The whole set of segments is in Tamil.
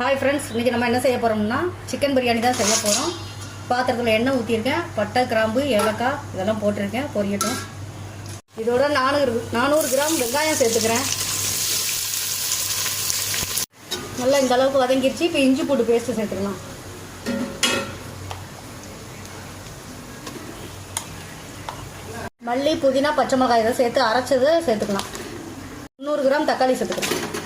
ஹாய் ஃப்ரெண்ட்ஸ் இன்றைக்கி நம்ம என்ன செய்ய போகிறோம்னா சிக்கன் பிரியாணி தான் செய்ய போகிறோம் பாத்திரத்தில் எண்ணெய் ஊற்றிருக்கேன் பட்டை கிராம்பு ஏலக்காய் இதெல்லாம் போட்டிருக்கேன் பொரியட்டும். இதோட நானூறு நானூறு கிராம் வெங்காயம் சேர்த்துக்கிறேன். நல்லா இந்த அளவுக்கு வதங்கிருச்சு. இப்போ இஞ்சி பூண்டு பேஸ்ட்டு சேர்த்துக்கலாம். மல்லி புதினா பச்சை மிளகாய் இதை சேர்த்து அரைச்சது சேர்த்துக்கலாம். முந்நூறு கிராம் தக்காளி சேர்த்துக்கலாம்.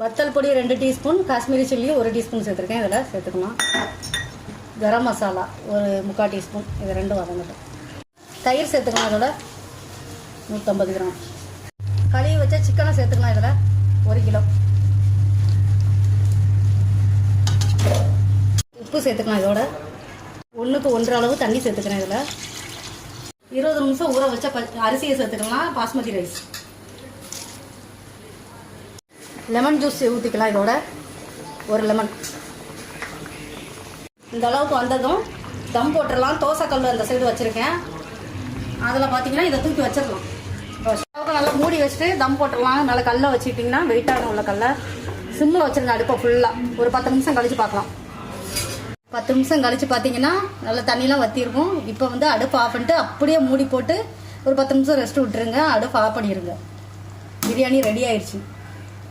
வத்தல் பொடி ரெண்டு டீஸ்பூன் காஷ்மீரி சில்லி ஒரு டீஸ்பூன் சேர்த்துருக்கேன். இதில் சேர்த்துக்கலாம் கரம் மசாலா ஒரு முக்கால் டீஸ்பூன். இது ரெண்டும் வதங்கட்டும். தயிர் சேர்த்துக்கலாம் இதோட. நூற்றம்பது கிராம். கழுவி வச்சா சிக்கனை சேர்த்துக்கலாம் இதில். ஒரு கிலோ. உப்பு சேர்த்துக்கலாம் இதோட. ஒன்றுக்கு ஒன்றரை அளவு தண்ணி சேர்த்துக்கிறேன் இதில். இருபது நிமிஷம் ஊற வச்ச ப அரிசியை சேர்த்துக்கலாம். பாஸ்மதி ரைஸ். லெமன் ஜூஸ் ஊற்றிக்கலாம் இதோட. ஒரு லெமன் இந்த அளவுக்கு வந்ததும் தம் போட்டுடலாம். தோசைக்கல் அந்த சைடு வச்சுருக்கேன். அதில் பார்த்தீங்கன்னா இதை தூக்கி வச்சிடலாம். அளவுக்கு நல்லா மூடி வச்சுட்டு தம் போட்டுடலாம். நல்லா கல்லை வச்சுக்கிட்டிங்கன்னா வெயிட்டான உள்ள கல்லை. சிம்மில் வச்சுருங்க அடுப்பை ஃபுல்லாக ஒரு பத்து நிமிஷம் கழித்து பார்க்கலாம். பத்து நிமிஷம் கழித்து பார்த்தீங்கன்னா நல்லா தண்ணிலாம் வற்றிருக்கும் இப்போ வந்து அடுப்பு ஆஃப் பண்ணிட்டு அப்படியே மூடி போட்டு ஒரு பத்து நிமிஷம் ரெஸ்ட் விட்டுருங்க. அடுப்பு ஆஃப் பண்ணிடுங்க பிரியாணி ரெடி ஆயிடுச்சு.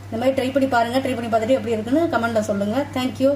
இந்த மாதிரி ட்ரை பண்ணி பாருங்கள் ட்ரை பண்ணி பார்த்துட்டு எப்படி இருக்குன்னு கமெண்ட்டில் சொல்லுங்கள் தேங்க்யூ